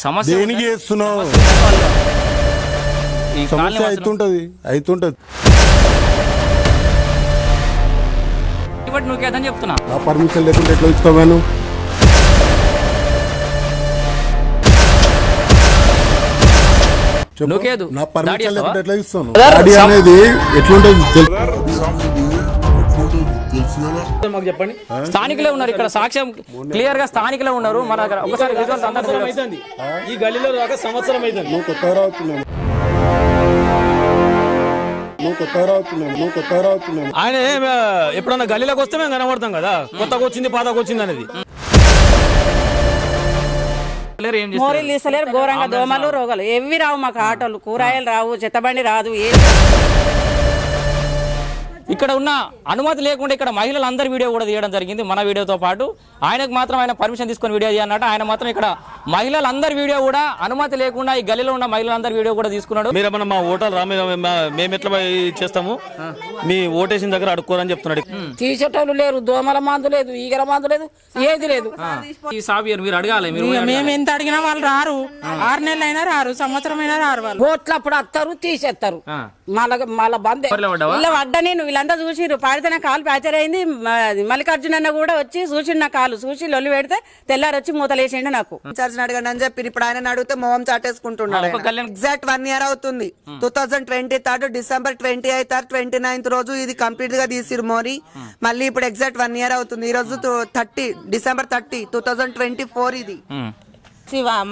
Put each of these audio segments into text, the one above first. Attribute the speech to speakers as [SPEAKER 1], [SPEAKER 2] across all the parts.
[SPEAKER 1] సమస్య
[SPEAKER 2] దేనికి చేస్తున్నావు?
[SPEAKER 1] ఈ కాలనీ
[SPEAKER 2] సమస్య
[SPEAKER 1] వాసులు-
[SPEAKER 2] అవుతుంటది అవుతుంటది
[SPEAKER 1] బట్టి నువ్వు కేదని చెప్తున్నా.
[SPEAKER 2] నా పర్మిషన్ లేకుంటే ఎట్లా చెప్పు. నా పర్మిషన్? లేకుంటే ఎట్లా ఇస్తాను అనేది ఎట్లుంటది తెలుసు?
[SPEAKER 3] మాకు చెప్పండి.
[SPEAKER 1] స్థానికులే ఉన్నారు ఇక్కడ. సాక్ష్యం క్లియర్గా స్థానికులే ఉన్నారు మన దగ్గర. ఒకసారి
[SPEAKER 3] ఈ గల్లీలో రాక సంవత్సరం అవుతుంది ఆయన ఎప్పుడన్నా గల్లీలోకి వస్తే మేము కనబడతాం కదా. కొత్తగా వచ్చింది పాతకు వచ్చింది అనేది.
[SPEAKER 1] లేరు, ఏం చేస్తారు?
[SPEAKER 4] మోరీలు తీస్తలేరు ఘోరంగా దోమలు రోగాలు. ఎవి రావు మాకు ఆటోలు కూరగాయలు రావు చెత్తబండి రాదు ఏ
[SPEAKER 1] ఇక్కడ ఉన్న అనుమతి లేకుండా ఇక్కడ మహిళలు అందరి వీడియో కూడా తీయడం జరిగింది. మన వీడియోతో పాటు ఆయనకు మాత్రం ఆయన పర్మిషన్ తీసుకొని వీడియో తీయన్నట్టు ఆయన మాత్రం ఇక్కడ మహిళలందరి వీడియో కూడా అనుమతి లేకుండా ఈ గల్లీలో ఉన్న మహిళలందరి వీడియో కూడా తీసుకున్నాడు.
[SPEAKER 3] మీరేమన్నా మా ఓటర్ రా మేము ఎట్లా పోయి చేస్తాము? మీ ఓటేసిన దగ్గర అడుక్కోరని చెప్తున్నాడు.
[SPEAKER 4] తీసేటోళ్ళు లేరు దోమల మందు లేదు ఈగల మందు లేదు ఏది లేదు.
[SPEAKER 1] ఈ సాబియర్ మీరు అడగాలి
[SPEAKER 5] మేము ఎంత అడిగినా వాళ్ళు రారు. ఆరు నెలలు అయినా రారు సంవత్సరం అయినా రారు వాళ్ళు.
[SPEAKER 4] ఓట్లు అప్పుడు వస్తారు తీసేస్తారు. మళ్ళా మళ్ళా బంద్? ఇలా పడ్డా నేను వీళ్ళంతా చూసిరు పాడితే నా కాలు ప్యాచర్ అయింది. మల్లికార్జున అన్న కూడా వచ్చి చూసి నా కాలు. చూసి లొల్లి పెడితే తెల్లారి వచ్చి మూతలేసిండు నాకు.
[SPEAKER 6] ఇన్ఛార్జ్ అడగండి అని చెప్పి ఇప్పుడు ఆయన అడిగితే మొహం చాటేసుకుంటున్నాడు ఎగ్జాక్ట్ వన్ ఇయర్ అవుతుంది. Two thousand twenty third December twenty eighth twenty ninth రోజు ఇది కంప్లీట్గా తీసిరు మోరీ. మళ్ళీ ఇప్పుడు ఎగ్జాక్ట్ వన్ ఇయర్ అవుతుంది. ఈ రోజు thirty December thirty two thousand twenty four ఇది.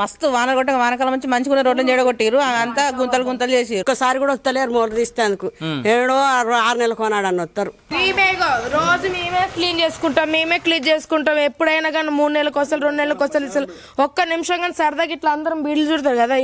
[SPEAKER 5] మస్తు వాన కొట్ట వానకాలం నుంచి మంచిగా రోడ్లను చెడగొట్టిరు అంతా గుంతలు గుంతలు చేసిరు
[SPEAKER 4] ఒక్కసారి కూడా వస్తలేరు మోటార్ తీస్తేందుకు ఏడో ఆరు ఆరు నెలలు కొనాడు అని వస్తారు
[SPEAKER 7] మేమే రోజు మేమే క్లీన్ చేసుకుంటాం మేమే క్లీన్ చేసుకుంటాం. ఎప్పుడైనా కానీ మూడు నెలలకు వస్తారు రెండు నెలలకు వస్తారు ఒక్క నిమిషం కానీ సరదాగా ఇట్లా అందరం బీడ్లు చూడతారు కదా.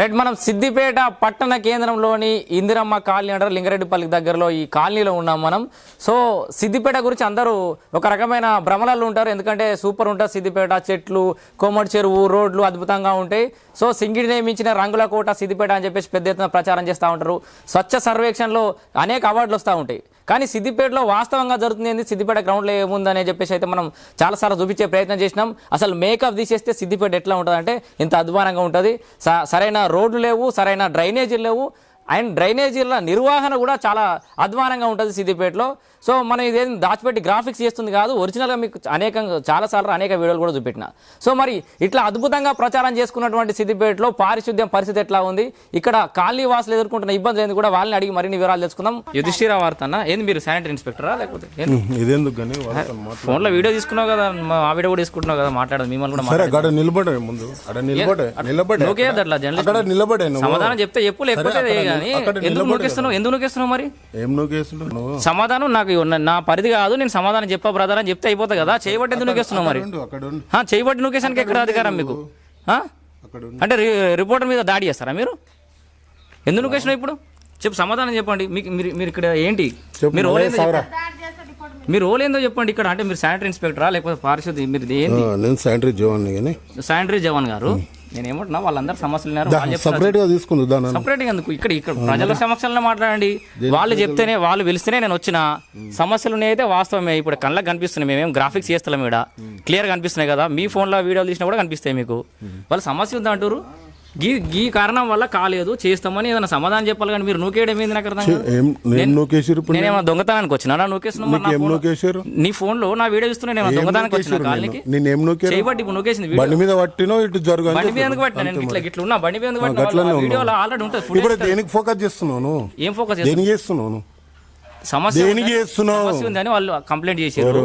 [SPEAKER 1] రైట్ మనం సిద్దిపేట పట్టణ కేంద్రంలోని ఇందిరమ్మ కాలనీ అంటారు లింగారెడ్డిపల్లి దగ్గరలో ఈ కాలనీలో ఉన్నాం మనం. సో సిద్దిపేట గురించి అందరూ ఒక రకమైన భ్రమలలో ఉంటారు. ఎందుకంటే సూపర్ ఉంటుంది సిద్దిపేట చెట్లు కోమటి చెరువు రోడ్లు అద్భుతంగా ఉంటాయి. సో సింగిడిని మించిన రంగుల కోట సిద్దిపేట అని చెప్పేసి పెద్ద ఎత్తున ప్రచారం చేస్తూ ఉంటారు. స్వచ్ఛ సర్వేక్షణలో అనేక అవార్డులు వస్తూ ఉంటాయి. కానీ సిద్దిపేటలో వాస్తవంగా జరుగుతుంది ఏంది సిద్దిపేట గ్రౌండ్లో ఏముందని చెప్పేసి అయితే మనం చాలాసార్లు చూపించే ప్రయత్నం చేసినాం. అసలు మేకప్ తీసేస్తే సిద్దిపేట ఎట్లా ఉంటుంది అంటే ఇంత అధ్వానంగా ఉంటుంది. సరైన రోడ్లు లేవు సరైన డ్రైనేజీలు లేవు. అండ్ డ్రైనేజీల నిర్వహణ కూడా చాలా అధ్వానంగా ఉంటుంది సిద్దిపేటలో. సో మనం ఇదేం దాచిపెట్టి గ్రాఫిక్స్ చేస్తుంది కాదు ఒరిజినల్గా మీకు అనేకంగా చాలాసార్లు అనేక వీడియోలు కూడా చూపెట్టిన. సో మరి ఇట్లా అద్భుతంగా ప్రచారం చేసుకున్నటువంటి సిద్దిపేటలో పారిశుద్ధ్యం పరిస్థితి ఎట్లా ఉంది? ఇక్కడ కాలనీ వాసులు ఎదుర్కొంటున్న ఇబ్బందులు ఏంది కూడా వాళ్ళని అడిగి మరిన్ని వివరాలు తెలుసుకుందాం. యుధిష్ఠిరా వార్త అన్న ఏంది మీరు శానిటరీ ఇన్స్పెక్టరా లేకపోతే. ఫోన్లో వీడియో తీసుకున్నావు కదా మా- ఆ వీడియో కూడా తీసుకుంటున్నావు కదా మాట్లాడదు మిమ్మల్ని కూడా
[SPEAKER 2] నిలబడే ముందు నిలబడే నిలబడే.
[SPEAKER 1] అట్లా జర్నలిస్ట్ సమాధానం చెప్తే చెప్పు లేకపోతే కానీ ఎందుకు ఎందుకు మరి?
[SPEAKER 2] ఏం నువ్వు
[SPEAKER 1] సమాధానం నాకు నా పరిధి కాదు నేను సమాధానం చెప్పా బ్రదర్ అని చెప్తే అయిపోతుంది కదా. చేయబట్టి ఎందుకు నూకేస్తున్నావు మరి? చేయబట్టి నూకేసానికి ఎక్కడ అధికారం మీకు. అంటే రిపోర్టర్ మీద దాడి చేస్తారా మీరు? ఎందుకు నూకేసినావు ఇప్పుడు? చెప్పు సమాధానం చెప్పండి. మీకు మీరు మీరు ఇక్కడ ఏంటి? మీరు. మీరు రోల్ ఏందో చెప్పండి ఇక్కడ. అంటే మీరు శానిటరీ ఇన్స్పెక్టరా లేకపోతే పారిశుద్ధి మీరు
[SPEAKER 2] నేను శానిటరీ కానీ.
[SPEAKER 1] శానిటరీ జవాన్ గారు. నేను ఏమంటున్నా వాళ్ళందరూ సమస్యలు ఉన్నారు
[SPEAKER 2] సపరేట్గా తీసుకుంది
[SPEAKER 1] సపరేట్ ఎందుకు? ఇక్కడ ఇక్కడ ప్రజల సమక్షంలో మాట్లాడండి. వాళ్ళు చెప్తేనే వాళ్ళు పిలిస్తేనే నేను వచ్చిన. సమస్యలు ఉన్నాయితే వాస్తవమే. ఇప్పుడు కళ్ళకి కనిపిస్తున్నాయి. మేమేం గ్రాఫిక్స్ చేస్తలేం ఇక్కడ క్లియర్ కనిపిస్తున్నాయి కదా. మీ ఫోన్లో వీడియోలు తీసినా కూడా కనిపిస్తాయి మీకు. వాళ్ళు సమస్య ఉంది అంటారు గీ గీ కారణం వల్ల కాలేదు. చేస్తామని ఏదైనా సమాధానం చెప్పాలి కానీ మీరు నూకేయడం ఏంది నాకు అర్థం కాదు.
[SPEAKER 2] ఏం నేను నూకేసిరు ఇప్పుడు
[SPEAKER 1] నేనేమన్నా దొంగతనానికి వచ్చినా? నా నూకేస్తున్నావు మరి నా ఫోన్లో నా వీడియో చూస్తున్నా నేను దొంగతనానికి వచ్చిన కాలనీకి
[SPEAKER 2] నేను?
[SPEAKER 1] చేయబట్టి ఇప్పుడు నూకేసింది
[SPEAKER 2] బండి మీద పట్టినో ఇటు జరుగు అని
[SPEAKER 1] బండి మీద పట్టినా? నేను ఇట్లా. ఇట్లా ఉన్నా. బండి మీద పట్టినా. వీడియోలో ఆల్రెడీ ఉంటుంది
[SPEAKER 2] ఇప్పుడు దేనికి ఫోకస్ చేస్తున్నావు నువ్వు?
[SPEAKER 1] ఏం ఫోకస్
[SPEAKER 2] నువ్వు?
[SPEAKER 1] సమస్య? సమస్య ఉందని వాళ్ళు కంప్లైంట్ చేశారు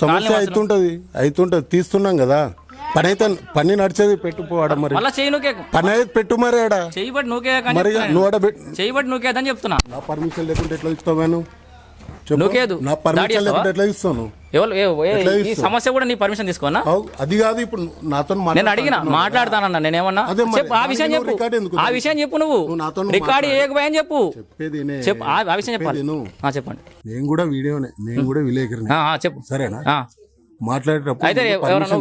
[SPEAKER 2] సమస్య అవుతుంటది అవుతుంటది తీస్తున్నాం కదా. పని అయితే పని నడిచేది పెట్టు ఆడ మరి?
[SPEAKER 1] మళ్ళా చేయి నూకే
[SPEAKER 2] పని అయితే పెట్టు మరి ఆడ.
[SPEAKER 1] చేయబట్టి నూకే
[SPEAKER 2] మరి నువ్వు. ఆడ పెట్-
[SPEAKER 1] చేయబట్టి నూకేదని చెప్తున్నా.
[SPEAKER 2] నా పర్మిషన్ లేకుంటే ఎట్లా ఇస్తావాను చెప్పు.
[SPEAKER 1] నూకేదు.
[SPEAKER 2] నా పర్మిషన్ ఎట్లా ఇస్తాను
[SPEAKER 1] ఎవరు ఈ
[SPEAKER 2] ఇస్తావు?
[SPEAKER 1] సమస్య కూడా నీ పర్మిషన్ తీసుకోనా?
[SPEAKER 2] అది కాదు ఇప్పుడు నాతో
[SPEAKER 1] నేను అడిగిన మాట్లాడతానన్నా నేనేమన్నా? చెప్పు ఆ విషయం చెప్పు. ఆ విషయం చెప్పు నువ్వు. రికార్డ్. ఏకపోయని చెప్పు. చెప్పు ఆ విషయం చెప్పాలి చెప్పండి.
[SPEAKER 2] నేను కూడా వీడియోనే నేను కూడా
[SPEAKER 1] చెప్పు.
[SPEAKER 2] సరేనా. మాట్లాడేటప్పుడు
[SPEAKER 1] అయితే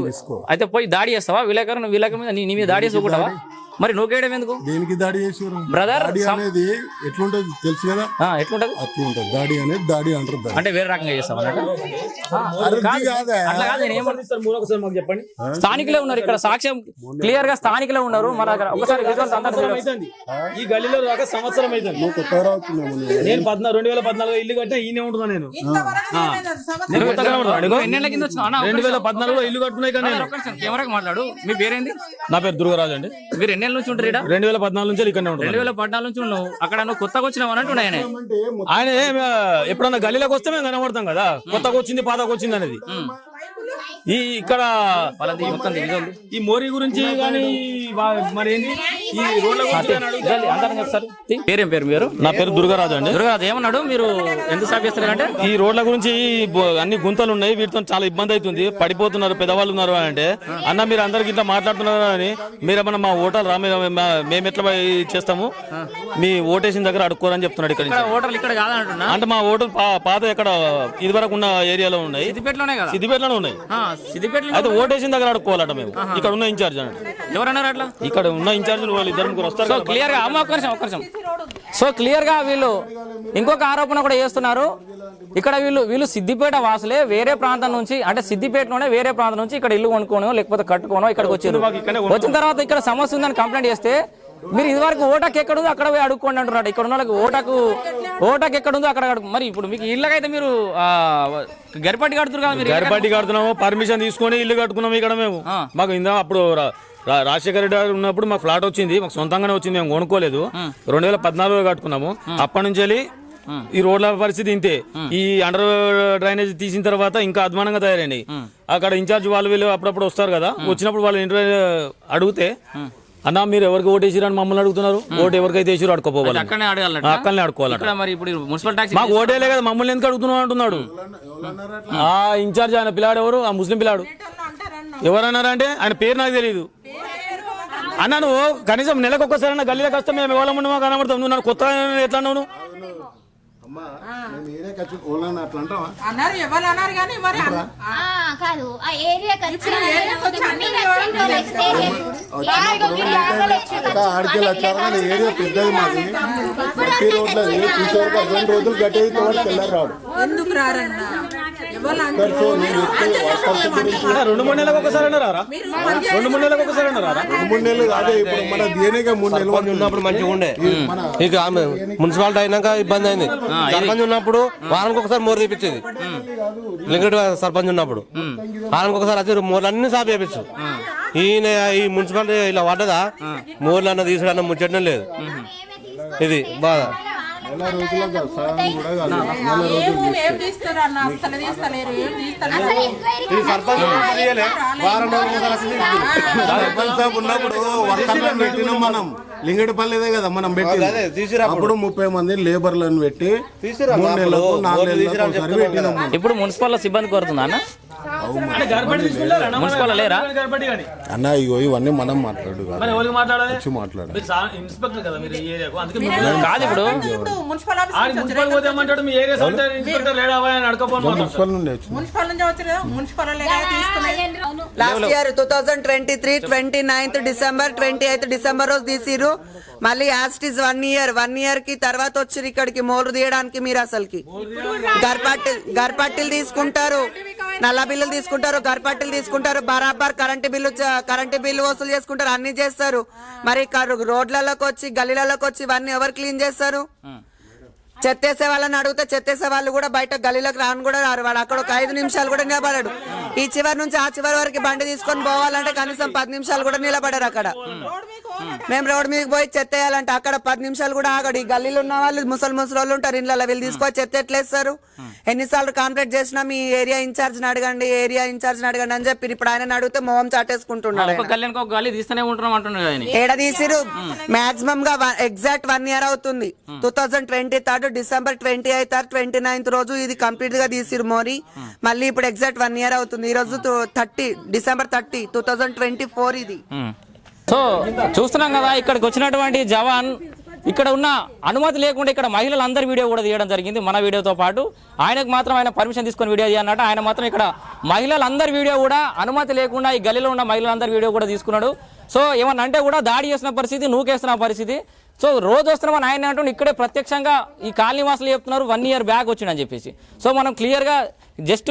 [SPEAKER 2] తీసుకో.
[SPEAKER 1] పోయి దాడి చేస్తావా? విలేకరు విలేకరు మీద నీ నీ మీద దాడి చేసుకుంటావా? మరి నూకేయడం ఎందుకు?
[SPEAKER 2] దేనికి దాడి చేసారు
[SPEAKER 1] బ్రదర్
[SPEAKER 2] దాడి అనేది ఎట్లుంటది తెలుసు కదా?
[SPEAKER 1] ఆ, ఎట్లుంటది?
[SPEAKER 2] అట్లుంటది. దాడి అనేది దాడి అంటారు
[SPEAKER 1] అంటే వేరే రకంగా చేస్తాం కాదు,
[SPEAKER 2] కాదే.
[SPEAKER 1] కాదు
[SPEAKER 3] చెప్పండి.
[SPEAKER 1] స్థానికులే ఉన్నారు ఇక్కడ సాక్ష్యం క్లియర్గా స్థానికులే ఉన్నారు మన దగ్గర. ఒకసారి.
[SPEAKER 3] ఈ గల్లీలో దాకా సంవత్సరం అయితే. నేను పద్నాలుగు రెండు వేల పద్నాలుగు ఇల్లు కట్టినా ఈయనే ఉంటున్నా నేను.
[SPEAKER 1] కింద?
[SPEAKER 3] రెండు వేల పద్నాలుగులో ఇల్లు కట్టుకున్నాయి కానీ నేను.
[SPEAKER 1] ఒక్క నిమిషం, కెమెరాకి మాట్లాడు. మీ పేరేంది?
[SPEAKER 3] నా పేరు దుర్గరాజు అండి.
[SPEAKER 1] మీరు ఎన్నేళ్ళ నుంచి ఉంటారు?
[SPEAKER 3] రెండు వేల పద్నాలుగు నుంచి ఇక్కడనే
[SPEAKER 1] రెండు వేల పద్నాలుగు నుంచి ఉన్నావు. అక్కడ నువ్వు కొత్తగా వచ్చినావు అన్నట్టు ఆయన.
[SPEAKER 3] ఆయన ఎప్పుడన్నా గల్లీలోకి వస్తే మేము కనబడతాం కదా? కొత్తగా వచ్చింది పాతకు వచ్చింది అనేది. ఈ ఇక్కడ. ఈ మోరీ గురించి కానీ మరి ఏంది ఈ రోడ్ల గురించి కానీ అడిగితే-
[SPEAKER 1] ఇవ్వాలి, అందరం ఒకసారి తీ. పేరేం పేరు మీరు
[SPEAKER 3] నా పేరు దుర్గరాజు అండి.
[SPEAKER 1] దుర్గారాజు ఏమన్నాడు? మీరు ఎందుకు చేస్తారంటే
[SPEAKER 3] ఈ రోడ్ల గురించి అన్ని గుంతలు ఉన్నాయి వీటితో చాలా ఇబ్బంది అవుతుంది. పడిపోతున్నారు పెద్దవాళ్ళు ఉన్నారు అని అంటే. అన్న మీరు అందరికి ఇట్లా మాట్లాడుతున్నారు అని. మీరేమన్నా మా ఓటర్ రా మేము ఎట్లా చేస్తాము? మీ ఓటేసిన దగ్గర అడుక్కోరని చెప్తున్నాడు ఇక్కడ
[SPEAKER 1] ఇక్కడ
[SPEAKER 3] నుంచి.
[SPEAKER 1] ఓటర్లు ఇక్కడ కాదంటున్నా?
[SPEAKER 3] అంటే మా ఓటర్ పా- పాత ఎక్కడ ఇదివరకు ఉన్న ఏరియాలో ఉన్నాయి.
[SPEAKER 1] సిద్దిపేటలోనే కదా?
[SPEAKER 3] సిద్దిపేటలోనే ఉన్నాయి.
[SPEAKER 1] ఆ, సిద్దిపేటలో
[SPEAKER 3] అయితే ఓటేసిన దగ్గర అడుక్కోవాలట మేము. ఇక్కడ ఉన్న ఇన్ఛార్జ్ అని.
[SPEAKER 1] ఎవరన్నారు అట్లా?
[SPEAKER 3] ఇక్కడ ఉన్న ఇన్ఛార్జ్ వాళ్ళు ఇద్దరు ముగ్గురు వస్తారు
[SPEAKER 1] సో
[SPEAKER 3] కదా.
[SPEAKER 1] క్లియర్గా అమ్మ ఒక్క నిమిషం ఒక్క నిమిషం. సో క్లియర్గా వీళ్ళు ఇంకొక ఆరోపణ కూడా చేస్తున్నారు. ఇక్కడ వీళ్ళు వీళ్ళు సిద్దిపేట వాసులే వేరే ప్రాంతం నుంచి అంటే సిద్దిపేటలోనే వేరే ప్రాంతం నుంచి ఇక్కడ ఇల్లు కొనుక్కోనో లేకపోతే కట్టుకోనో ఇక్కడికి వచ్చారు. వచ్చిన తర్వాత ఇక్కడ సమస్య ఉందని కంప్లైంట్ చేస్తే మీరు ఇదివరకు ఓటాకి ఎక్కడ ఉందో అక్కడ పోయి అడుక్కోండి అంటున్నారు ఇక్కడ ఉన్న వాళ్ళకి ఓటాకు ఓటాకు ఎక్కడ ఉందో అక్కడ అడుగు మరి ఇప్పుడు మీకు ఇళ్ళకైతే మీరు గరిపట్టి కడుతున్నారు కదా మీరు
[SPEAKER 3] గరిపాటి కడుతున్నాము పర్మిషన్ తీసుకొని ఇల్లు కట్టుకున్నాము ఇక్కడ మేము. మాకు ఇందా అప్పుడు రాజశేఖర రెడ్డి గారు ఉన్నప్పుడు మాకు ఫ్లాట్ వచ్చింది మాకు సొంతంగానే వచ్చింది మేము కొనుక్కోలేదు. రెండు వేల పద్నాలుగులో కట్టుకున్నాము. అప్పటి నుంచి వెళ్ళి ఈ రోడ్ల పరిస్థితి ఇంతే. ఈ అండర్ డ్రైనేజ్ తీసిన తర్వాత ఇంకా అధ్వానంగా తయారైనాయి అక్కడ ఇన్ఛార్జ్ వాళ్ళు వీళ్ళు అప్పుడప్పుడు వస్తారు కదా వచ్చినప్పుడు వాళ్ళు ఇంటర్వ్యూ అడిగితే అన్న మీరు ఎవరికి ఓటు వేసిరని మమ్మల్ని అడుగుతున్నారు? ఓటు ఎవరికైతే వేసిరో అడుకోపోవాలి
[SPEAKER 1] అక్కడనే అడగాలట.
[SPEAKER 3] అక్కడనే అడుకోవాలట
[SPEAKER 1] ఇక్కడ మరి ఇప్పుడు మున్సిపల్ ట్యాక్స్
[SPEAKER 3] మాకు ఓటేలే కదా మమ్మల్ని ఎందుకు అడుగుతున్నావు అంటున్నాడు. ఆ ఇన్ఛార్జ్ ఆయన పిల్లాడు ఎవరు? ఆ ముస్లిం పిల్లాడు. ఎవరన్నారంటే ఆయన పేరు నాకు తెలియదు అన్న నువ్వు కనీసం నెలకు ఒక్కసారి గల్లీలోకి వస్తే మేము ఎవరం ఉండమో కనబడతాం. నువ్వు నన్ను కొత్త ఎట్లా అన్నావు నువ్వు?
[SPEAKER 5] అన్నారు ఎవరు అన్నారు కానీ మరి
[SPEAKER 8] కాదు ఆ
[SPEAKER 2] ఏరియా పెద్దది. మాది. ప్రతి రెండు రోజులు వెళ్ళారు రాడు.
[SPEAKER 5] ఎందుకు రారన్న?
[SPEAKER 3] రెండు మూడు నెలలకు ఒకసారి అన్నారా? రెండు మూడు నెలలకు ఒకసారి అన్నారా?
[SPEAKER 2] రెండు మూడు నెలలు కాదే ఇప్పుడు మన దేనిగా మూడు నెలలు.
[SPEAKER 9] ఉన్నప్పుడు మంచిగా ఉండే. ఇక ఆమె మున్సిపాలిటీ అయినాక ఇబ్బంది అయింది. సర్పంచ్ ఉన్నప్పుడు వారానికి ఒకసారి మోర్ తీపించేది లింగడి సర్పంచ్ ఉన్నప్పుడు. వారానికి ఒకసారి వచ్చి మోర్లు అన్ని సాఫ్ చేపించు ఈయన ఈ మున్సిపాలిటీ ఇలా పడ్డదా మోర్లు అన్న తీసుడన్న ముచ్చటం లేదు. ఇది బాధ.
[SPEAKER 2] నెల రోజుల్లో కాదు, సగం కూడా కాదు. నెల రోజులు
[SPEAKER 5] ఏం తీస్తారు అన్న అసలు తీస్తలేరు. ఏం తీస్తలేరు?
[SPEAKER 8] అసలు ఎంక్వైరీ
[SPEAKER 9] ఈ సర్పంచ్ తీయలే. వారం రోజులకు ఒకసారి వచ్చి తీసుకుంది.
[SPEAKER 2] సర్పంచ్ సాబ్ ఉన్నప్పుడు వర్కర్లను పెట్టినాం మనం. లింగడిపల్లిదే కదా మనం పెట్టి
[SPEAKER 9] తీసిరా అప్పుడు.
[SPEAKER 2] అప్పుడు ముప్పై మంది లేబర్లను పెట్టి
[SPEAKER 9] తీసిరా
[SPEAKER 2] మూడు
[SPEAKER 9] అప్పుడు.
[SPEAKER 2] నెలలకు నాలుగు
[SPEAKER 9] ఓట్లు
[SPEAKER 2] నెలలకు
[SPEAKER 9] తీసిరా అని
[SPEAKER 2] ఒకసారి
[SPEAKER 9] చెప్తున్నాం
[SPEAKER 2] పెట్టినాం
[SPEAKER 9] కదా.
[SPEAKER 2] మనం.
[SPEAKER 1] ఇప్పుడు మున్సిపల్ సిబ్బంది కోరుతుందా అన్న?
[SPEAKER 3] అంటే గర్భటి తీసుకుంటారా? అన్న?
[SPEAKER 1] మున్సిపల్ లేరా?
[SPEAKER 3] గర్భటి కానీ
[SPEAKER 2] అన్న ఇగో ఇవన్నీ మనం మాట్లాడు కాదు.
[SPEAKER 3] మరి ఎవరికి మాట్లాడాలి?
[SPEAKER 2] వచ్చి మాట్లాడు
[SPEAKER 3] మీరు సా- ఇన్స్పెక్టర్ కదా మీరు ఈ ఏరియాకు. అందుకే మిమ్మల్ని-
[SPEAKER 1] కాదు ఇప్పుడు.
[SPEAKER 5] ఇప్పుడు మున్సిపల్ ఆఫీస్
[SPEAKER 3] మున్సిపల్ పోతే ఏమంటాడు మీ ఏరియా సెంటర్ ఇన్స్పెక్టర్ లేడా అని అడకపోను మాట్లాడతాడు.
[SPEAKER 2] మున్సిపల్ నుండి వచ్చి
[SPEAKER 5] మున్సిపల్ నుంచి వచ్చారు కదా municipal తీసుకున్నాయి
[SPEAKER 6] last year two thousand twenty three twenty ninth December twenty eighth December రోజు తీసిరు మళ్ళీ యాస్టిస్ వన్ ఇయర్ వన్ ఇయర్కి తర్వాత వచ్చిరు ఇక్కడికి మోరు తీయడానికి మీరు అసలుకి. గర్పట్టిల్ గర్పట్టిల్ తీసుకుంటారు. నల్ల బిల్లులు తీసుకుంటారు గర్పట్టిల్ తీసుకుంటారు. బరాబర్ కరెంటు బిల్లు కరెంటు బిల్లు వసూలు చేసుకుంటారు అన్ని చేస్తారు. మరి కరు- రోడ్లలోకి వచ్చి గల్లీలలోకి వచ్చి ఇవన్నీ ఎవరు క్లీన్ చేస్తారు? చెత్తేసే వాళ్ళని అడిగితే చెత్తేసే వాళ్ళు కూడా బయట గలీలోకి రాను కూడా రారు. వాడు అక్కడ ఒక ఐదు నిమిషాలు కూడా నిలబడాడు. ఈ చివరి నుంచి ఆ చివరి వరకు బండి తీసుకొని పోవాలంటే కనీసం పది నిమిషాలు కూడా నిలబడారు అక్కడ. మేము రోడ్ మీదకి పోయి చెత్త వేయాలంటే అక్కడ పది నిమిషాలు కూడా ఆగడు. ఈ గల్లీలో ఉన్న వాళ్ళు ముసలి ముసలి వాళ్ళు ఉంటారు. ఇంట్లో వీళ్ళు తీసుకొని చెత్త ఎట్లేస్తారు ఎన్నిసార్లు కంప్లైంట్ చేసినా మీ ఏరియా ఇన్ఛార్జ్ అడగండి ఏరియా ఇన్ఛార్జ్ అడగండి అని చెప్పి ఇప్పుడు ఆయన అడిగితే మొహం చాటేసుకుంటున్నాడు ఏడ తీసిరు మాక్సిమం గా ఎగ్జాక్ట్ వన్ ఇయర్ అవుతుంది. Two thousand twenty third December twenty eighth or twenty ninth రోజు ఇది కంప్లీట్గా తీసిరు మోరీ మళ్ళీ ఇప్పుడు ఎగ్జాక్ట్ వన్ ఇయర్ అవుతుంది. ఈ రోజు thirty December thirty two thousand twenty four ఇది
[SPEAKER 1] సో చూస్తున్నాం కదా ఇక్కడికి వచ్చినటువంటి జవాన్ ఇక్కడ ఉన్న అనుమతి లేకుండా ఇక్కడ మహిళలందరి వీడియో కూడా తీయడం జరిగింది మన వీడియోతో పాటు. ఆయనకు మాత్రం ఆయన పర్మిషన్ తీసుకొని వీడియో తీయన్నట్టు ఆయన మాత్రం ఇక్కడ మహిళలందరి వీడియో కూడా అనుమతి లేకుండా ఈ గల్లీలో ఉన్న మహిళలందరి వీడియో కూడా తీసుకున్నాడు. సో ఏమన్నా అంటే కూడా దాడి చేసిన పరిస్థితి నూకేస్తున్న పరిస్థితి. సో రోజు వస్తున్నామని ఆయన అంటుండే ఇక్కడే ప్రత్యక్షంగా ఈ కాలనీవాసులు చెప్తున్నారు వన్ ఇయర్ బ్యాక్ వచ్చిందని చెప్పేసి. సో మనం క్లియర్గా జస్ట్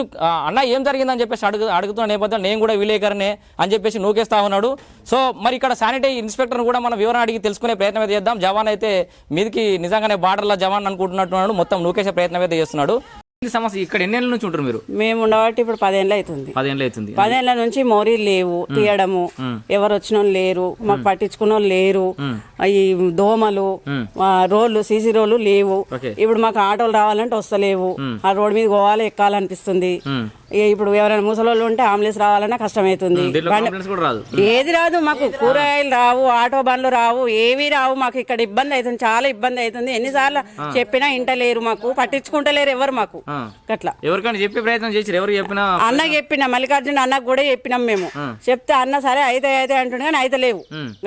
[SPEAKER 1] అన్న ఏం జరిగిందని చెప్పేసి అడుగు అడుగుతున్న నేపథ్యంలో నేను కూడా విలేకరనే అని చెప్పేసి నూకేస్తా ఉన్నాడు. సో మరి ఇక్కడ శానిటరీ ఇన్స్పెక్టర్ని కూడా మనం వివరణ అడిగి తెలుసుకునే ప్రయత్నం అయితే చేద్దాం. జవాన్ అయితే మీదికి నిజంగానే బార్డర్లో జవాన్ అనుకుంటున్నట్టున్నాడు. మొత్తం నూకేసే ప్రయత్నం అయితే చేస్తున్నాడు. సమస్య ఇక్కడ ఎన్ని నుంచి ఉంటారు మీరు?
[SPEAKER 4] మేము ఉండబట్టి ఇప్పుడు పదేళ్ళు అవుతుంది.
[SPEAKER 1] పదేళ్ళు అవుతుంది.
[SPEAKER 4] పదేళ్ళ నుంచి మోరీలు లేవు తీయడము. ఎవరు వచ్చిన లేరు మాకు పట్టించుకున్న లేరు. ఈ దోమలు రోడ్లు సీసీ రోడ్లు లేవు. ఇప్పుడు మాకు ఆటోలు రావాలంటే వస్తలేవు. ఆ రోడ్ మీద పోవాలి ఎక్కాలనిపిస్తుంది. ఇప్పుడు ఎవరైనా ముసలోళ్ళు ఉంటే అంబులెన్స్ రావాలన్నా కష్టమవుతుంది. ఏది రాదు మాకు. కూరగాయలు రావు ఆటో బండ్లు రావు ఏవి రావు మాకు. ఇక్కడ ఇబ్బంది అవుతుంది చాలా ఇబ్బంది అవుతుంది. ఎన్నిసార్లు చెప్పినా ఇంటలేరు మాకు పట్టించుకుంటలేరు ఎవరు మాకు. అట్లా
[SPEAKER 1] ఎవరికైనా చెప్పే ప్రయత్నం చేసి ఎవరు చెప్పినా
[SPEAKER 4] అన్నకి చెప్పిన మల్లికార్జున అన్నకు కూడా చెప్పినాం మేము. చెప్తే అన్న సరే అయితే అయితే అంటుండే కానీ అయితే లేవు.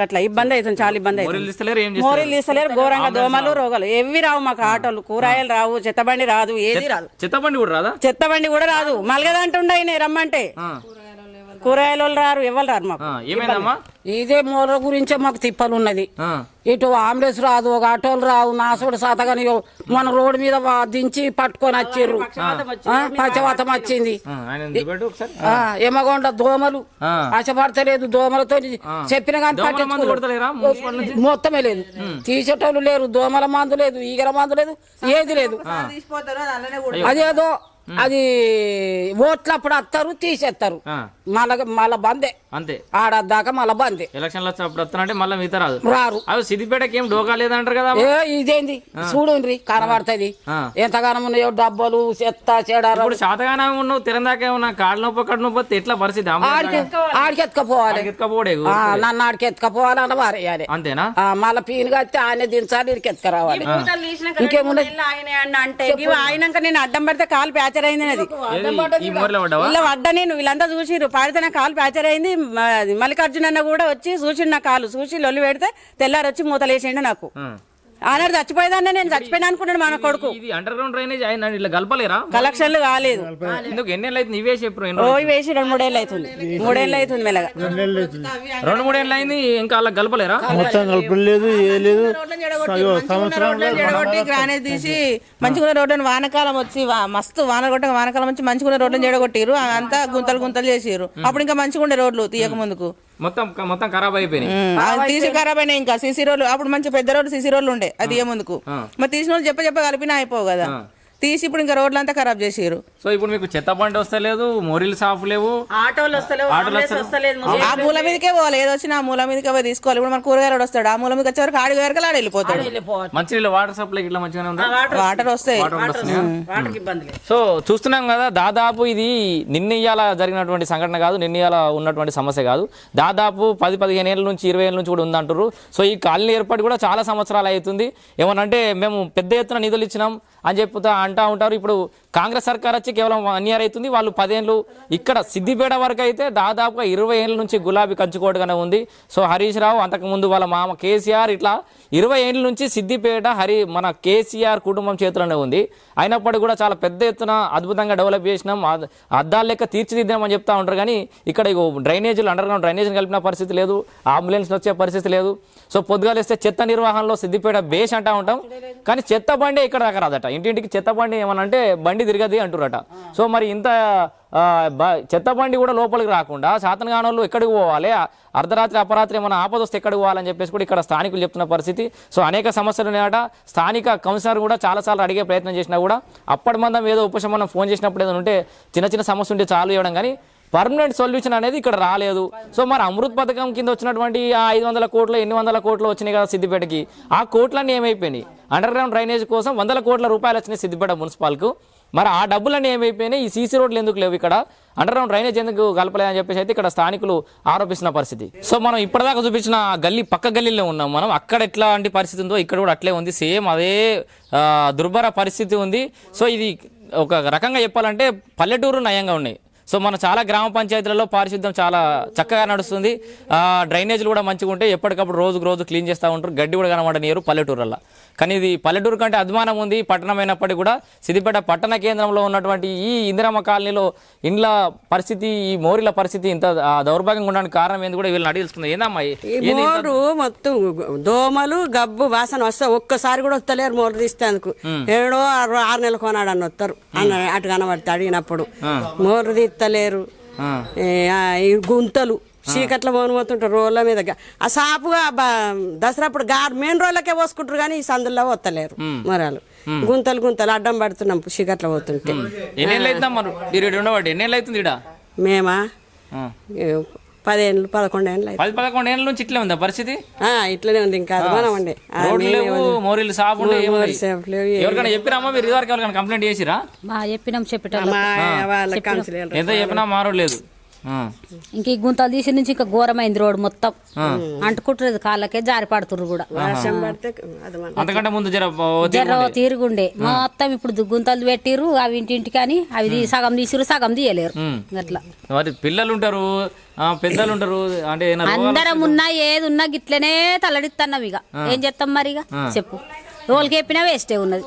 [SPEAKER 4] అట్లా ఇబ్బంది అవుతుంది చాలా ఇబ్బంది అవుతుంది.
[SPEAKER 1] తీస్తలేరు ఏం చేస్తారు
[SPEAKER 4] మోరీలు తీస్తలేరు ఘోరంగా దోమలు రోగాలు. ఎవి రావు మాకు ఆటోలు కూరగాయలు రావు చెత్తబండి రాదు ఏది రాదు.
[SPEAKER 1] చెత్తబండి కూడా రాదా?
[SPEAKER 4] చెత్తబండి కూడా రాదు. ఆయన రమ్మంటే. కూరగాయల రారు ఎవరు రారు మాకు.
[SPEAKER 1] ఏమైందమ్మా?
[SPEAKER 10] ఇదే మూల గురించే మాకు తిప్పలు ఉన్నది. ఇటు అంబులెన్స్ రాదు ఒక ఆటోలు రావు నాసుడు సాతగాని మన రోడ్డు మీద దించి పట్టుకొని వచ్చిర్రు. ఆ, పచ్చవాతం వచ్చింది. ఎమగొండ దోమలు. ఆశపడతలేదు దోమలతో. చెప్పిన కానీ? మొత్తమే లేదు. తీసేటోళ్ళు లేరు దోమల మందు లేదు ఈగల మందు లేదు ఏది లేదు.
[SPEAKER 6] తీసిపోతారు అది
[SPEAKER 10] ఓట్లప్పుడు వస్తారు తీసేస్తారు. మళ్ళా మళ్ళా బందే
[SPEAKER 1] అంతే.
[SPEAKER 10] ఆడదాకా మళ్ళా బందే.
[SPEAKER 1] ఎలక్షన్లు వచ్చినప్పుడు వస్తానంటే మళ్ళీ మిగతా రాదు.
[SPEAKER 10] రారు.
[SPEAKER 1] అవి సిద్దిపేటకి ఏం డోకా లేదంటారు కదా
[SPEAKER 10] ఏ ఇదేంది? చూడుండ్రి కనబడుతుంది. ఎంతగానం ఉన్నాయో డబ్బలు చెత్త చెడారు
[SPEAKER 1] ఇప్పుడు శాతగానే ఉన్నావు తిరందాకే ఉన్నా కాళ్ళ నొప్పి కట్టు నొప్పి వస్తే ఎట్లా పరిస్థితి?
[SPEAKER 10] ఆడికి ఆడికి ఎత్తుకపోవాలి
[SPEAKER 1] ఎత్తుకపోడే
[SPEAKER 10] ఆ, నన్ను ఆడికి ఎత్తుకపోవాలి అన్న వారేయాలి
[SPEAKER 1] అంతేనా?
[SPEAKER 10] ఆ, మళ్ళా పీనుగా వస్తే ఆయన దించాలి ఇడికి ఎత్తుకురావాలి.
[SPEAKER 4] అంటే ఆయనక నేను అడ్డం పడితే కాలు ప్యాచర్ అయింది అది పడ్డా నేను వీళ్ళంతా చూసిర్రు. పడితే నా కాలు ప్యాచర్ అయింది మల్లికార్జున అన్న కూడా వచ్చి చూసిండు నా కాలు చూసి లొల్లి పెడితే తెల్లారొచ్చి మూతలు మూతలేసిండు నాకు. ఆనాడు చచ్చిపోయేదాన్ని నేను చచ్చిపోయినా అనుకున్నాడు మన కొడుకు.
[SPEAKER 1] ఇది అండర్ గ్రౌండ్ డ్రైనేజ్ ఆయన ఇట్లా కలపలేరా?
[SPEAKER 4] కలెక్షన్లు కాలేదు.
[SPEAKER 1] ఎందుకు ఎన్ని ఏళ్ళు అయితే నీవే చెప్పు రోజులు?
[SPEAKER 4] వేసి రెండు మూడేళ్ళు అవుతుంది. మూడేళ్ళు అవుతుంది మెల్లగా.
[SPEAKER 1] రెండు మూడు ఏళ్ళు అయింది ఇంకా అలా కలపలేరా?
[SPEAKER 2] మొత్తం కలపలేదు ఏ లేదు.
[SPEAKER 5] గ్రానైట్ తీసి మంచిగా రోడ్లను వానకాలం వచ్చి మస్తు వాన కొట్ట వానకాలం వచ్చి మంచిగా రోడ్లను జడగొట్టిరు అంతా గుంతలు గుంతలు చేసిర్రు. అప్పుడు ఇంకా మంచిగా ఉండే రోడ్లు తీయక ముందుకు.
[SPEAKER 1] మొత్తం మొత్తం ఖరాబ్ అయిపోయినాయి.
[SPEAKER 5] తీసి ఖరాబ్ అయినాయి ఇంకా. సీసీ రోడ్లు అప్పుడు మంచి పెద్ద రోడ్లు సీసీ రోడ్లు ఉండే అది తీయ ముందుకు మరి తీసిన వాళ్ళు చెప్ప చెప్ప కలిపినా అయిపోవు కదా. తీసి ఇప్పుడు ఇంకా రోడ్లంతా ఖరాబ్ చేసిర్రు.
[SPEAKER 1] సో ఇప్పుడు మీకు చెత్త బండి వస్తలేదు మోరీలు సాఫ్ లేవు.
[SPEAKER 4] ఆటోలు వస్తలేవు. వస్తలేదు
[SPEAKER 5] ఆ మూల మీదకే పోవాలి. ఏదో వచ్చినా ఆ మూల మీదకే పోయి తీసుకోవాలి. ఇప్పుడు మన కూరగాయలు వస్తాడు. ఆ మూల మీదకి వచ్చే వరకు ఆడి వరకు ఆడ వెళ్ళిపోతాడు
[SPEAKER 1] మంచినీళ్ళు వాటర్ సప్లై ఇట్లా మంచిగానే ఉందా?
[SPEAKER 5] వాటర్ వస్తాయి.
[SPEAKER 1] వాటర్ వస్తున్నాయా?
[SPEAKER 4] వాటికి ఇబ్బంది లేదు.
[SPEAKER 1] సో చూస్తున్నాం కదా దాదాపు ఇది నిన్న ఇయ్యాల జరిగినటువంటి సంఘటన కాదు నిన్న ఇయ్యాల ఉన్నటువంటి సమస్య కాదు. దాదాపు పది పదిహేను ఏళ్ళ నుంచి ఇరవై ఏళ్ళ నుంచి కూడా ఉందంటారు సో ఈ కాలనీ ఏర్పాటు కూడా చాలా సంవత్సరాలు అవుతుంది. ఏమనంటే మేము పెద్ద ఎత్తున నిధులు ఇచ్చినాం అని చెప్తా అంటూ ఉంటారు. ఇప్పుడు కాంగ్రెస్ సర్కార్ వచ్చి కేవలం వన్ ఇయర్ అవుతుంది వాళ్ళు పదేళ్ళు ఇక్కడ సిద్దిపేట వరకు అయితే దాదాపుగా ఇరవై ఏళ్ళ నుంచి గులాబీ కంచుకోటగానే ఉంది. సో హరీష్ రావు అంతకుముందు వాళ్ళ మామ కేసీఆర్ ఇట్లా ఇరవై ఏళ్ళ నుంచి సిద్దిపేట హరి మన కేసీఆర్ కుటుంబం చేతిలోనే ఉంది. అయినప్పటికీ కూడా చాలా పెద్ద ఎత్తున అద్భుతంగా డెవలప్ చేసినాం. అద్దాలు లెక్క తీర్చిదిద్దామని చెప్తా ఉంటారు కానీ ఇక్కడ డ్రైనేజీలు అండర్ గ్రౌండ్ డ్రైనేజీని కలిపిన పరిస్థితి లేదు. అంబులెన్స్లు వచ్చే పరిస్థితి లేదు. సో పొద్దుగాలేస్తే చెత్త నిర్వహణలో సిద్దిపేట బేస్ అంటా ఉంటాం. కానీ చెత్త బండి ఇక్కడ దాకా రాదట ఇంటింటికి చెత్త బండి ఏమనంటే బండి తిరగది అంటురట సో మరి ఇంత చెత్త బండి కూడా లోపలికి రాకుండా శాతనగాన వాళ్ళు ఎక్కడికి పోవాలి? అర్ధరాత్రి అపరాత్రి ఏమైనా ఆపద వస్తే ఎక్కడికి పోవాలని చెప్పేసి కూడా ఇక్కడ స్థానికులు చెప్తున్న పరిస్థితి. సో అనేక సమస్యలు ఉన్నాయట. స్థానిక కౌన్సిలర్ కూడా చాలాసార్లు అడిగే ప్రయత్నం చేసినా కూడా అప్పటి మందం ఏదో ఉపశమనం ఫోన్ చేసినప్పుడు ఏదో ఉంటే చిన్న చిన్న సమస్య ఉంటే చాలు ఇవ్వడం కానీ పర్మనెంట్ సొల్యూషన్ అనేది ఇక్కడ రాలేదు. సో మరి అమృత్ పథకం కింద వచ్చినటువంటి ఆ ఐదు వందల కోట్లు ఎన్ని వందల కోట్లు వచ్చినాయి కదా సిద్దిపేటకి. ఆ కోట్లన్నీ ఏమైపోయినాయి? అండర్ గ్రౌండ్ డ్రైనేజ్ కోసం వందల కోట్ల రూపాయలు వచ్చినాయి సిద్దిపేట మున్సిపాల్కు. మరి ఆ డబ్బులన్నీ ఏమైపోయినాయి? ఈ సీసీ రోడ్లు ఎందుకు లేవు ఇక్కడ? అండర్ గ్రౌండ్ డ్రైనేజ్ ఎందుకు కలపలేదని చెప్పేసి అయితే ఇక్కడ స్థానికులు ఆరోపిస్తున్న పరిస్థితి. సో మనం ఇప్పటిదాకా చూపించిన గల్లీ పక్క గల్లీలో ఉన్నాం మనం. అక్కడ ఎట్లాంటి పరిస్థితి ఉందో ఇక్కడ కూడా అట్లే ఉంది. సేమ్ అదే దుర్భర పరిస్థితి ఉంది. సో ఇది ఒక రకంగా చెప్పాలంటే పల్లెటూరు నయంగా ఉన్నాయి. సో మన చాలా గ్రామ పంచాయతీలలో పారిశుద్ధ్యం చాలా చక్కగా నడుస్తుంది. ఆ, డ్రైనేజీలు కూడా మంచిగా ఉంటాయి ఎప్పటికప్పుడు రోజుకు రోజు క్లీన్ చేస్తూ ఉంటారు. గడ్డి కూడా కనబడనీయరు పల్లెటూరుల్లో. కానీ ఇది పల్లెటూరు కంటే అభిమానం ఉంది. పట్టణమైనప్పటికీ కూడా సిద్దిపేట పట్టణ కేంద్రంలో ఉన్నటువంటి ఈ ఇందిరమ్మ కాలనీలో ఇండ్ల పరిస్థితి ఈ మోరిల పరిస్థితి ఇంత దౌర్భాగ్యంగా ఉండడానికి కారణం ఏంది కూడా వీళ్ళని అడిగి తెలుసుకుంది. ఏందమ్మా
[SPEAKER 4] మోరు మొత్తం దోమలు గబ్బు వాసన వస్తే ఒక్కసారి కూడా వస్తలేరు మోరు తీస్తేందుకు ఏడో ఆరు నెలలు కొనాడు అని వస్తారు. అన్న అటు కనబడితే అడిగినప్పుడు. మోరు ఈ గుంతలు చీకట్ల పోతుంటారు రోడ్ల మీద ఆ సాపుగా దసరా అప్పుడు గా మెయిన్ రోడ్లకే పోసుకుంటారు కానీ ఈ సందుల్లో వస్తలేరు మొరాలు. గుంతలు గుంతలు అడ్డం పడుతున్నాం చీకట్ల పోతుంటే.
[SPEAKER 1] అవుతుంది
[SPEAKER 4] మేమా? పదేళ్ళు పదకొండేళ్ళు
[SPEAKER 1] పది పదకొండు ఏళ్ళ నుంచి ఇట్లే ఉందా పరిస్థితి?
[SPEAKER 4] ఆ, ఇట్లనే ఉంది ఇంకా అండి
[SPEAKER 1] రోడ్లు
[SPEAKER 4] మేమే
[SPEAKER 1] లేవు
[SPEAKER 4] ఉంది.
[SPEAKER 1] మోరీలు సాపు ఎవరికైనా చెప్పిరామా మీరు? ఇదివరకు ఎవరికైనా కంప్లైంట్ చేసిరా?
[SPEAKER 11] మా చెప్పినాం.
[SPEAKER 4] కౌన్సిలర్
[SPEAKER 1] ఎంత చెప్పినా మారలేదు.
[SPEAKER 11] ఇంక ఈ గుంతలు తీసి నుంచి ఇంకా ఘోరమైంది రోడ్ మొత్తం. అంటుకుంటున్నది కాళ్ళకే జారి పడుతుర్రు కూడా
[SPEAKER 1] అంతకంటే ముందు జర.
[SPEAKER 11] తీరుగుండే. మొత్తం ఇప్పుడు గుంతలు పెట్టిర్రు అవి ఇంటింటికి అని అవి సగం తీసిరు సగం తీయలేరు. అట్లా.
[SPEAKER 1] మరి పిల్లలు ఉంటారు ఆ, పెద్దలు ఉంటారు అంటే
[SPEAKER 11] అందరం ఉన్నా ఏది ఉన్నా గిట్లనే తలడిస్తున్నాం ఇక. ఏం చేస్తాం మరి ఇక? చెప్పు. రోల్కి చెప్పినా వేస్టే ఉన్నది.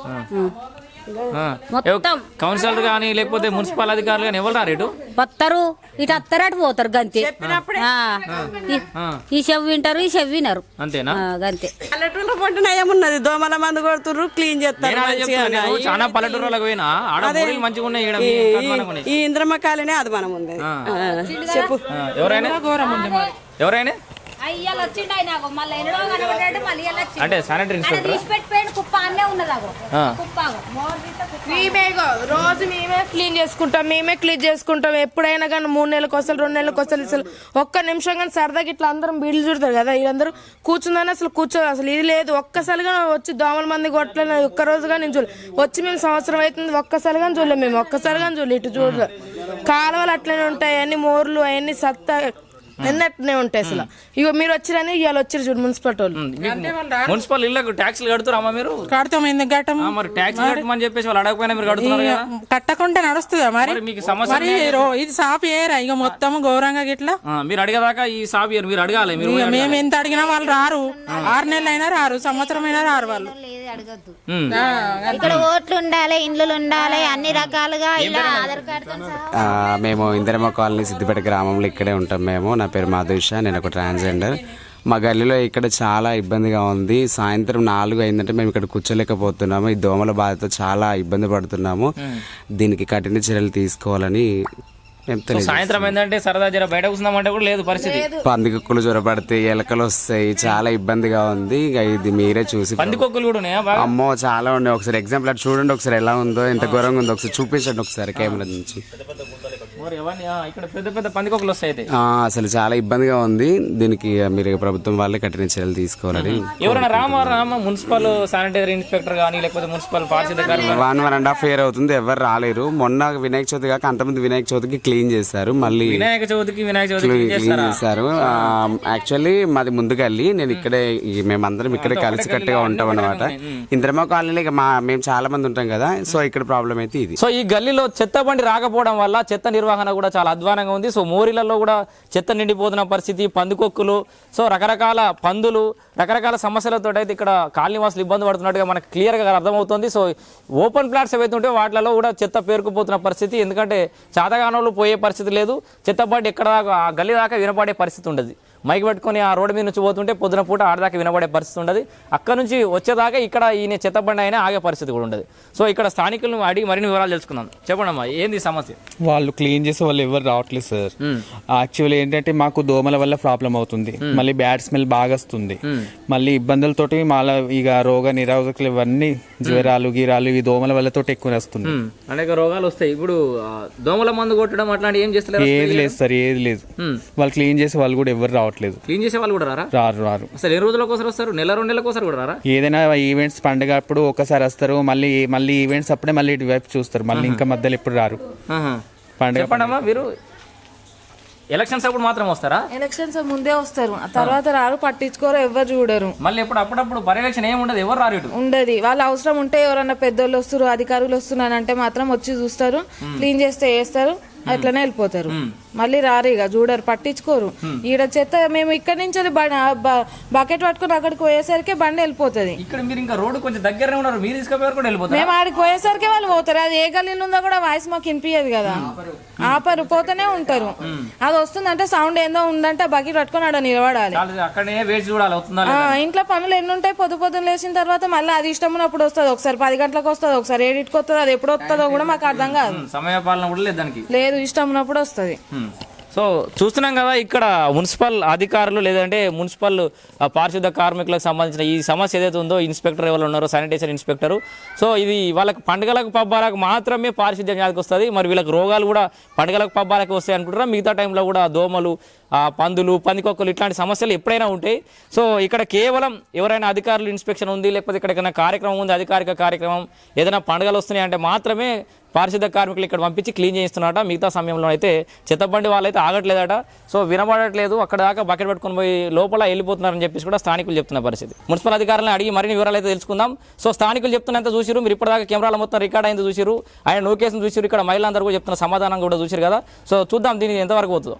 [SPEAKER 11] మొత్తం.
[SPEAKER 1] కౌన్సిలర్ కానీ లేకపోతే మున్సిపల్ అధికారులు కానీ ఎవరు రారేటు?
[SPEAKER 11] వస్తారు ఇటు అత్తరు అటు పోతారు గంతే. ఆ. ఈ- ఈ చెవి వింటారు ఈ చెవి వినరు.
[SPEAKER 1] అంతేనా?
[SPEAKER 11] ఆ, గంతే.
[SPEAKER 4] పంటన ఏమున్నది దోమల మందు కొడుతుర్రు క్లీన్ చేస్తారు
[SPEAKER 1] నేను అదే
[SPEAKER 4] మంచిగా.
[SPEAKER 1] చెప్తున్నా, నేను చాలా పల్లెటూరులకు పోయినా. ఆడ మంచిగా ఉన్నాయి ఈడ మీ
[SPEAKER 4] ఈ-
[SPEAKER 1] కనుమనగా ఉన్నాయి.
[SPEAKER 4] ఈ ఇంద్రమ్మ కాలనే అది మనం ఆ, చెప్పు.
[SPEAKER 1] ఎవరైనా? ఎవరైనా?
[SPEAKER 11] అయ్యాలు వచ్చిండు ఆయన అగో మళ్ళీ ఎన్నడో కనబడ్డాడు మళ్ళీ ఇయ్యాల వచ్చిండు.
[SPEAKER 1] అంటే శానిటరీ
[SPEAKER 11] ఆయన
[SPEAKER 1] ఇన్స్పెక్టర్
[SPEAKER 11] తీసి పెట్టిపోయాడు కుప్ప అన్నే ఉన్నది అగో
[SPEAKER 1] ఆ.
[SPEAKER 11] కుప్ప అగో. మోర్ తీస్తే కుప్ప.
[SPEAKER 7] మేమే ఇగో రోజు మేమే క్లీన్ చేసుకుంటాం మేమే క్లీన్ చేసుకుంటాం ఎప్పుడైనా కానీ మూడు నెలలకు వస్తారు రెండు నెలలకు వస్తారు అసలు ఒక్క నిమిషం కానీ సరదాగా ఇట్లా అందరం బీడ్లు చూడతారు కదా వీళ్ళందరూ కూర్చుందని అసలు కూర్చోదు అసలు ఇది లేదు ఒక్కసారిగా వచ్చి దోమల మంది కొట్టలేదు ఒక్క రోజుగా నేను చూడలేదు వచ్చి మేము సంవత్సరం అవుతుంది ఒక్కసారిగా చూడలేము మేము ఒక్కసారిగా చూడలేదు ఇటు చూడలేదు కాలువలు అట్లనే ఉంటాయి అన్ని మోర్లు అవన్నీ సత్తా అన్నీ అట్లనే ఉంటాయి అసలు. ఇగో మీరు వచ్చిరని ఇవాళ వచ్చిరు చూడు మున్సిపాలిటీ వాళ్ళు
[SPEAKER 1] మున్సిపల్ ఇళ్ళకు ట్యాక్స్లు కడుతురామా మీరు?
[SPEAKER 5] కడతాం ఎందుకు కట్టం?
[SPEAKER 1] ఆ, మరి ట్యాక్స్ కట్టమని చెప్పేసి వాళ్ళు అడగకపోయినా మీరు కడుతున్నారు కదా?
[SPEAKER 5] కట్టకుంటే నడుస్తుందా మరి?
[SPEAKER 1] మరి మీకు సమస్య
[SPEAKER 5] మరి రో- ఇది సాప్ ఏరా ఇక మొత్తం ఘోరంగా గిట్లా?
[SPEAKER 1] ఆ, మీరు అడిగేదాకా ఈ సాబియర్ మీరు అడగాలి మీరు
[SPEAKER 5] ఇక మేము ఎంత అడిగినా వాళ్ళు రారు. ఆరు నెలలు అయినా రారు సంవత్సరం అయినా రారు వాళ్ళు.
[SPEAKER 8] అడగద్దు. ఇక్కడ ఓట్లు ఉండాలి ఇండ్లు ఉండాలి అన్ని రకాలుగా ఇలా ఆధార్
[SPEAKER 12] ఆ, మేము ఇందిరమ్మ కాలనీ సిద్దిపేట గ్రామంలో ఇక్కడే ఉంటాం మేము. నా పేరు మాధుష నేను ఒక ట్రాన్స్జెండర్. మా గల్లీలో ఇక్కడ చాలా ఇబ్బందిగా ఉంది. సాయంత్రం నాలుగు అయిందంటే మేము ఇక్కడ కూర్చోలేకపోతున్నాము. ఈ దోమల బాధతో చాలా ఇబ్బంది పడుతున్నాము. దీనికి కఠిన చర్యలు తీసుకోవాలని.
[SPEAKER 1] సాయంత్రం ఏంటంటే సరదా జర బయట కూర్చుందామంటే కూడా లేదు పరిస్థితి.
[SPEAKER 12] పందికొక్కులు జ్వరపడితే ఎలకలు వస్తాయి చాలా ఇబ్బందిగా ఉంది. ఇక ఇది మీరే చూసి
[SPEAKER 1] పందికొక్కులు కూడా ఉన్నాయా బాగా?
[SPEAKER 12] అమ్మో చాలా ఉన్నాయి. ఒకసారి ఎగ్జాంపుల్ అటు చూడండి ఒకసారి ఎలా ఉందో ఎంత ఘోరంగా ఉందో ఒకసారి చూపించండి ఒకసారి కెమెరా నుంచి.
[SPEAKER 1] ఇక్కడ పెద్ద పెద్ద పందికొక్కులు వస్తాయి
[SPEAKER 12] అసలు చాలా ఇబ్బందిగా ఉంది. దీనికి మీరు ప్రభుత్వం వాళ్ళే కఠిన చర్యలు తీసుకోవాలని
[SPEAKER 1] ఎవరైనా Rama Rama municipal sanitary inspector కానీ లేకపోతే మున్సిపల్ పారిశుద్ధ
[SPEAKER 12] one one and half year అవుతుంది. ఎవరు రాలేరు. మొన్న వినాయక చవితి కాక అంతమంది వినాయక చవితికి క్లీన్ చేశారు. మళ్ళీ
[SPEAKER 1] వినాయక చవితికి వినాయక చవితికి
[SPEAKER 12] క్లీన్ చేశారు. యాక్చువల్లీ మాది ముందుకెళ్ళి నేను ఇక్కడే ఈ మేమందరం ఇక్కడే కలిసి కట్టుగా ఉంటాం అనమాట ఇంద్రమ్మ కాలనీలో ఇక మా మేము చాలా మంది ఉంటాం కదా. సో ఇక్కడ ప్రాబ్లం అయితే ఇది.
[SPEAKER 1] సో ఈ గల్లీలో చెత్త బండి రాకపోవడం వల్ల చెత్త నిర్వహణ కూడా చాలా అధ్వానంగా ఉంది. సో మోరీలలో కూడా చెత్త నిండిపోతున్న పరిస్థితి పందికొక్కులు సో రకరకాల పందులు రకరకాల సమస్యలతో అయితే ఇక్కడ కాలనీవాసులు ఇబ్బంది పడుతున్నట్టుగా మనకు క్లియర్గా అర్థమవుతుంది. సో ఓపెన్ ప్లాట్స్ ఏవైతే ఉంటే వాటిలలో కూడా చెత్త పేరుకుపోతున్న పరిస్థితి. ఎందుకంటే చాతగానంలో పోయే పరిస్థితి లేదు. చెత్త ఎక్కడ దాకా ఆ గల్లీ దాకా వినపడే పరిస్థితి ఉండదు. మైక్ పెట్టుకొని ఆ రోడ్డు మీద నుంచి పోతుంటే పొద్దున పూట ఆడదాకా వినబడే పరిస్థితి ఉండదు. అక్కడ నుంచి వచ్చేదాకా ఇక్కడ ఈయన చెత్త బండి అయినా ఆగే పరిస్థితి కూడా ఉండదు. సో ఇక్కడ స్థానికులను అడిగి మరిన్ని వివరాలు తెలుసుకుందాం. చెప్పండి అమ్మా ఏంది సమస్య?
[SPEAKER 13] వాళ్ళు క్లీన్ చేసే వాళ్ళు ఎవరు రావట్లేదు సార్. యాక్చువల్లీ ఏంటంటే మాకు దోమల వల్ల ప్రాబ్లం అవుతుంది. మళ్ళీ బ్యాడ్ స్మెల్ బాగా వస్తుంది. మళ్ళీ ఇబ్బందులతోటి మళ్ళీ ఇక రోగ నిరోధకులు ఇవన్నీ జ్వరాలు గీరాలు ఈ దోమల వల్లతోటి ఎక్కువ వస్తుంది
[SPEAKER 1] అనేక రోగాలు వస్తాయి. ఇప్పుడు దోమల మందు కొట్టడం అట్లాంటి ఏం చేస్తలేరు?
[SPEAKER 13] ఏది లేదు సార్ ఏది లేదు. వాళ్ళు క్లీన్ చేసే వాళ్ళు కూడా ఎవరు రావట్లేదు.
[SPEAKER 1] క్లీన్ చేసే వాళ్ళు కూడా రారా?
[SPEAKER 13] రారు రారు.
[SPEAKER 1] అసలు ఏ రోజులకు ఒకసారి వస్తారు? నెల రెండు నెలలకు ఒకసారి కూడా రారా?
[SPEAKER 13] ఏదైనా ఈవెంట్స్ పండుగ అప్పుడు ఒకసారి వస్తారు మళ్ళీ మళ్ళీ ఈవెంట్స్ అప్పుడే మళ్ళీ ఇటువైపు చూస్తారు. మళ్ళీ ఇంకా మధ్యలో ఎప్పుడు రారు. పండుగ
[SPEAKER 1] చెప్పండి అమ్మా మీరు ఎలక్షన్స్ అప్పుడు మాత్రం వస్తారా?
[SPEAKER 7] ఎలక్షన్స్ ముందే వస్తారు. ఆ తర్వాత రారు పట్టించుకోరు ఎవరు చూడరు.
[SPEAKER 1] మళ్ళీ ఎప్పుడు అప్పుడప్పుడు పర్యవేక్షణ ఏమి ఉండదు ఎవరు రారు ఇటు?
[SPEAKER 7] ఉండదు. వాళ్ళ అవసరం ఉంటే ఎవరన్నా పెద్దోళ్ళు వస్తారు అధికారులు వస్తున్నారు అంటే మాత్రం వచ్చి చూస్తారు. క్లీన్ చేస్తే వేస్తారు అట్లనే వెళ్ళిపోతారు. మళ్ళీ రారు ఇక చూడరు పట్టించుకోరు. ఈడ చెత్త మేము ఇక్కడి నుంచి బకెట్ పట్టుకుని అక్కడికి పోయేసరికి బండి వెళ్ళిపోతుంది.
[SPEAKER 1] ఇక్కడ మీరు ఇంకా రోడ్డు కొంచెం దగ్గరనే ఉన్నారు మీరు తీసుకుపోయారు కూడా వెళ్ళిపోతారు?
[SPEAKER 7] మేము ఆడికి పోయేసరికి వాళ్ళు పోతారు. అది ఏ గల్లీలో ఉందో కూడా వాయిస్ మాకు వినిపించదు కదా. ఆపరు. పోతూనే ఉంటారు. అది వస్తుందంటే సౌండ్ ఏందో ఉందంటే బకెట్ పట్టుకొని ఆడ నిలబడాలి.
[SPEAKER 1] చాలా అక్కడనే వేచి చూడాలి
[SPEAKER 7] ఇంట్లో పనులు ఎన్ని ఉంటాయి? పొద్దు పొద్దున్న లేచిన తర్వాత మళ్ళీ అది ఇష్టం ఉన్నప్పుడు వస్తుంది. ఒకసారి పది గంటలకు వస్తుంది ఒకసారి ఏడింటికి వస్తుంది అది ఎప్పుడు వస్తుందో కూడా మాకు అర్థం కాదు.
[SPEAKER 1] సమయ పాలన కూడా లేదు దానికి.
[SPEAKER 7] లేదు ఇష్టం ఉన్నప్పుడు వస్తుంది
[SPEAKER 1] సో చూస్తున్నాం కదా ఇక్కడ మున్సిపల్ అధికారులు లేదంటే మున్సిపల్ పారిశుద్ధ కార్మికులకు సంబంధించిన ఈ సమస్య ఏదైతే ఉందో ఇన్స్పెక్టర్ ఎవరు ఉన్నారో శానిటైజర్ ఇన్స్పెక్టర్. సో ఇది వాళ్ళకి పండుగలకు పబ్బాలకు మాత్రమే పారిశుద్ధ్యం జాతికి వస్తుంది. మరి వీళ్ళకి రోగాలు కూడా పండుగలకు పబ్బాలకు వస్తాయి అనుకుంటారా మిగతా టైంలో కూడా దోమలు పందులు పందికొక్కలు ఇట్లాంటి సమస్యలు ఎప్పుడైనా ఉంటాయి. సో ఇక్కడ కేవలం ఎవరైనా అధికారులు ఇన్స్పెక్షన్ ఉంది లేకపోతే ఇక్కడ ఏదైనా కార్యక్రమం ఉంది అధికారిక కార్యక్రమం ఏదైనా పండుగలు వస్తున్నాయి అంటే మాత్రమే పారిశుద్ధ కార్మికులు ఇక్కడ పంపించి క్లీన్ చేయిస్తున్నారట. మిగతా సమయంలో అయితే చెత్తబండి వాళ్ళైతే ఆగట్లేదట. సో వినబడట్లేదు. అక్కడ దాకా బకెట్ పట్టుకొని పోయి లోపల వెళ్ళిపోతున్నారని చెప్పేసి కూడా స్థానికులు చెప్తున్న పరిస్థితి. మున్సిపల్ అధికారులను అడిగి మరిన్ని వివరాలు అయితే తెలుసుకుందాం. సో స్థానికులు చెప్తున్నంత చూసిరు మీరు ఇప్పటిదాకా కెమెరాల మొత్తం రికార్డ్ అయింది చూసిరు ఆయన నోకేషన్ చూసిరు ఇక్కడ మహిళలందరూ కూడా చెప్తున్న సమాధానం కూడా చూసిరు కదా. సో చూద్దాం దీనికి ఎంతవరకు పోతుందో.